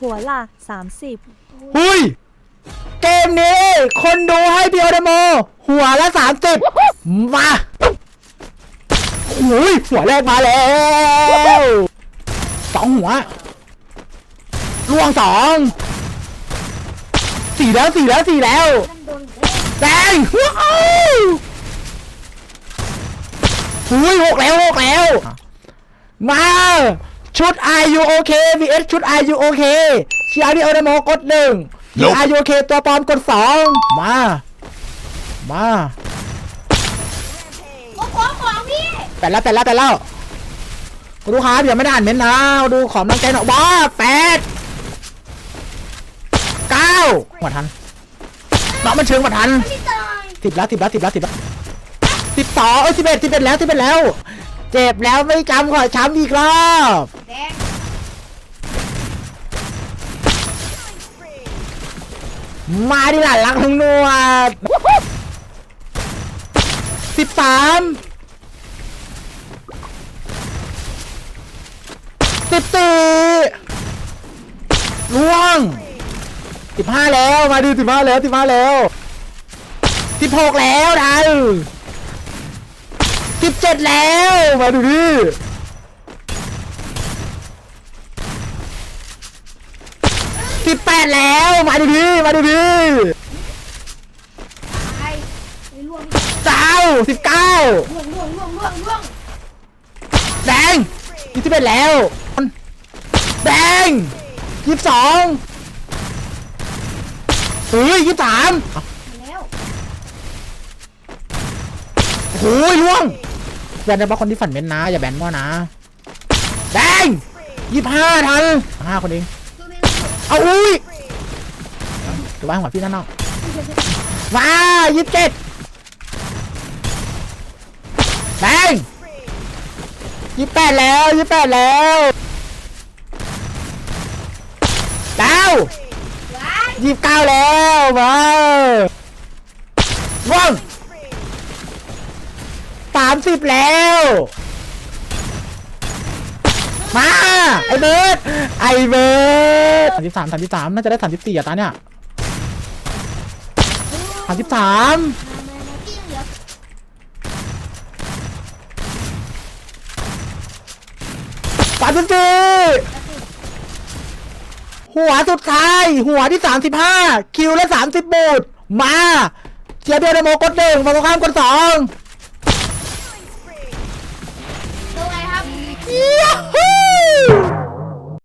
หัวละ30 หุยเกมนี้ คนดูให้พี่โอเดโม หัวละสามสิบมาหุยหัวแรกมาแล้วสองหัวล่วงสองสี่แล้วสี่แล้วสี่แล้วแดงว้าวหุยหกแล้วหกแล้ว มา ชุด Are you okay vs ชุด Are you okay เชียร์พี่โอเดโมกดหนึ่ง Nope Are you okay ตัวปลอมกดสองมา มาโอ้ของของพี่ แปดแล้วแปดแล้วแปดแล้วดูครับอย่าไม่ได้อ่านเม้นต์นะดูขอมน้ำใจหน่อยว้าแปดเก้าหัวทันน้องมันเชิงหัวทันพี่ตายสิบแล้วสิบแล้วสิบแล้วสิบแล้วสิบสองเอ้ยสิบเอ็ดสิบเอ็ดแล้วสิบเอ็ดแล้ว เจ็บแล้วไม่จำขอช้ำอีกรอบแดงมาดิหลานรักทั้งนวดสิบสามสิบสี่ล่วงสิบห้าแล้วมาดิสิบห้าแล้วสิบห้าแล้วสิบหกแล้วทัน สิบเจ็ดแล้ว มาดูดิสิบแปดแล้ว มาดูดิมาดูดิตายไอ้ล่วงเก้าสิบเก้าล่วงล่วงล่วงล่วงล่วงแดงยี่สิบเอ็ดแล้วแดงยี่สิบสองเฮ้ยยี่สิบสาม มาแล้ว โอ้ยล่วงแบนเฉพาะคนที่ฝันเม้นนะ อย่าแบนมั่วนะแดงยี่ห้าทันห้าคนเองเอาอุ้ยถือว่าหัวพี่นั่นเนาะมายี่สิบเจ็ดแดงยี่แปดแล้วยี่แปดแล้วเก้าวยี่เก้าแล้วมาว่างามสิบแล้ว มาไอเบิร์ดไอเบิร์ดสามสิบสามสามสิบสามน่าจะได้สามสิบสี่อะตาเนี่ยสามสิบสามสามสิบสี่หัวสุดท้าย หัวที่สามสิบห้าคิวและสามสิบบูทมาเชียร์เดียวเดโมกดหนึ่งฝั่งตรงข้ามกดสอง